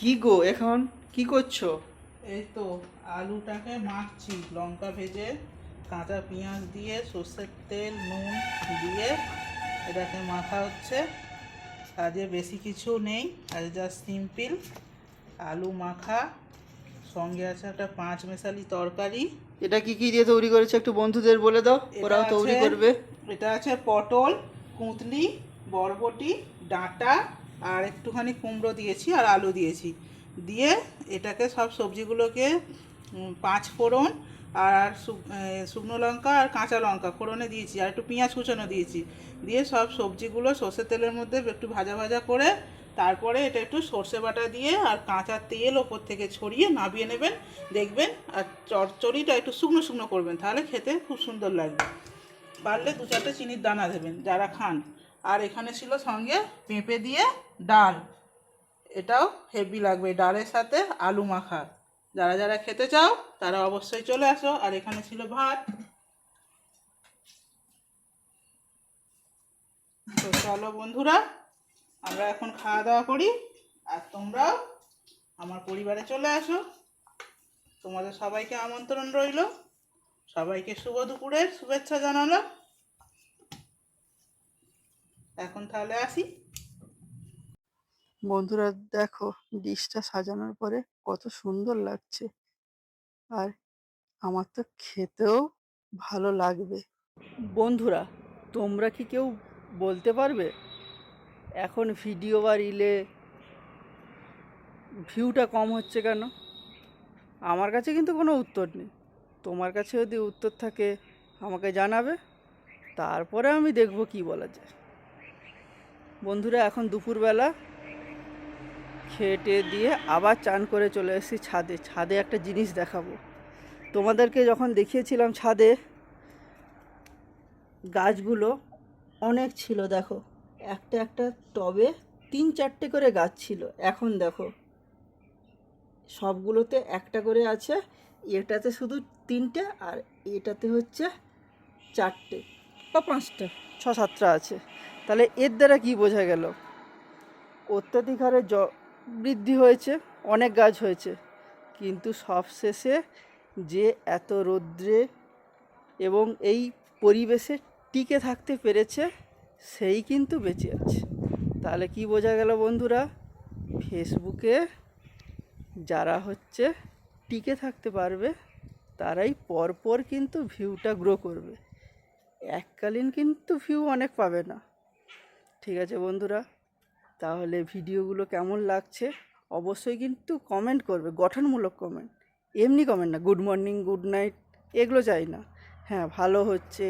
কি গো এখন কি করছ? এই তো আলুটাকে মাখছি লঙ্কা ভেজে কাঁচা পেঁয়াজ দিয়ে সর্ষের তেল নুন দিয়ে এটাকে মাখা হচ্ছে। কাজে বেশি কিছু নেই আজ যা সিম্পল আলু মাখা সঙ্গে আছে একটা পাঁচ মেশালি তরকারি। এটা কি কি দিয়ে তৈরি করেছ একটু বন্ধুদের বলে দাও ওরাও তৈরি করবে। এটা আছে পটল কুঁতলি বরবটি ডাঁটা আর একটুখানি কুমড়ো দিয়েছি আর আলু দিয়েছি। দিয়ে এটাকে সব সবজিগুলোকে পাঁচ ফোড়ন আর শুকনো লঙ্কা আর কাঁচা লঙ্কা ফোড়নে দিয়েছি আর একটু পেঁয়াজ কুচানো দিয়েছি। দিয়ে সব সবজিগুলো সর্ষের তেলের মধ্যে একটু ভাজা ভাজা করে তারপরে এটা একটু সর্ষে বাটা দিয়ে আর কাঁচা তেল ওপর থেকে ছড়িয়ে নাবিয়ে নেবেন। দেখবেন আর চচ্চড়িটা একটু শুকনো শুকনো করবেন, তাহলে খেতে খুব সুন্দর লাগবে। পারলে দু চারটে চিনির দানা দেবেন যারা খান। আর এখানে ছিল সঙ্গে পেঁপে দিয়ে ডাল। এটাও হেভি লাগবে। ডালের সাথে আলু মাখা। যারা যারা খেতে চাও, তারা অবশ্যই চলে আসো। আর এখানে ছিল ভাত। তো চলো বন্ধুরা, আমরা এখন খাওয়া দাওয়া করি। আর তোমরাও আমার পরিবারে চলে আসো। তোমাদের সবাইকে আমন্ত্রণ রইল। সবাইকে শুভ দুপুরের শুভেচ্ছা জানালো। এখন তাহলে আসি। বন্ধুরা দেখো ডিশটা সাজানোর পরে কত সুন্দর লাগছে। আর আমার তো খেতেও ভালো লাগবে। বন্ধুরা তোমরা কি কেউ বলতে পারবে? এখন ভিডিও বা রিলে ভিউটা কম হচ্ছে কেন? আমার কাছে কিন্তু কোনো উত্তর নেই। তোমার কাছে যদি উত্তর থাকে আমাকে জানাবে। তারপরে আমি দেখব কি বলা যায়। বন্ধুরা, এখন দুপুরবেলা খেটে দিয়ে আবার চান করে চলে এসেছি ছাদে। ছাদে একটা জিনিস দেখাবো। তোমাদেরকে যখন দেখিয়েছিলাম ছাদে, গাছগুলো অনেক ছিল, দেখো। একটা একটা টবে তিন চারটে করে গাছ ছিল। এখন দেখো, সবগুলোতে একটা করে আছে। এটাতে শুধু তিনটে আর এটাতে হচ্ছে চারটে বা পাঁচটা ছ সাতটা আছে। তাহলে এর দ্বারা কি বোঝা গেল? অত্যাধিক হারে জ, বৃদ্ধি হয়েছে, অনেক গাছ হয়েছে। কিন্তু সবশেষে যে এত রৌদ্রে এবং এই পরিবেশে টিকে থাকতে পেরেছে, সেই কিন্তু বেঁচে আছে। তাহলে কি বোঝা গেল বন্ধুরা? ফেসবুকে যারা হচ্ছে টিকে থাকতে পারবে, তারাই পরপর কিন্তু ভিউটা গ্রো করবে। এককালীন কিন্তু ভিউ অনেক পাবে না। ঠিক আছে বন্ধুরা, তাহলে ভিডিওগুলো কেমন লাগছে অবশ্যই কিন্তু কমেন্ট করবে, গঠনমূলক কমেন্ট এমনি কমেন্ট না গুড মর্নিং গুড নাইট এগুলো চাই না। হ্যাঁ ভালো হচ্ছে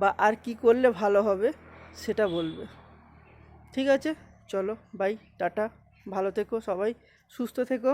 বা আর কি করলে ভালো হবে সেটা বলবে। ঠিক আছে, চলো বাই টাটা, ভালো থেকো সবাই, সুস্থ থেকো।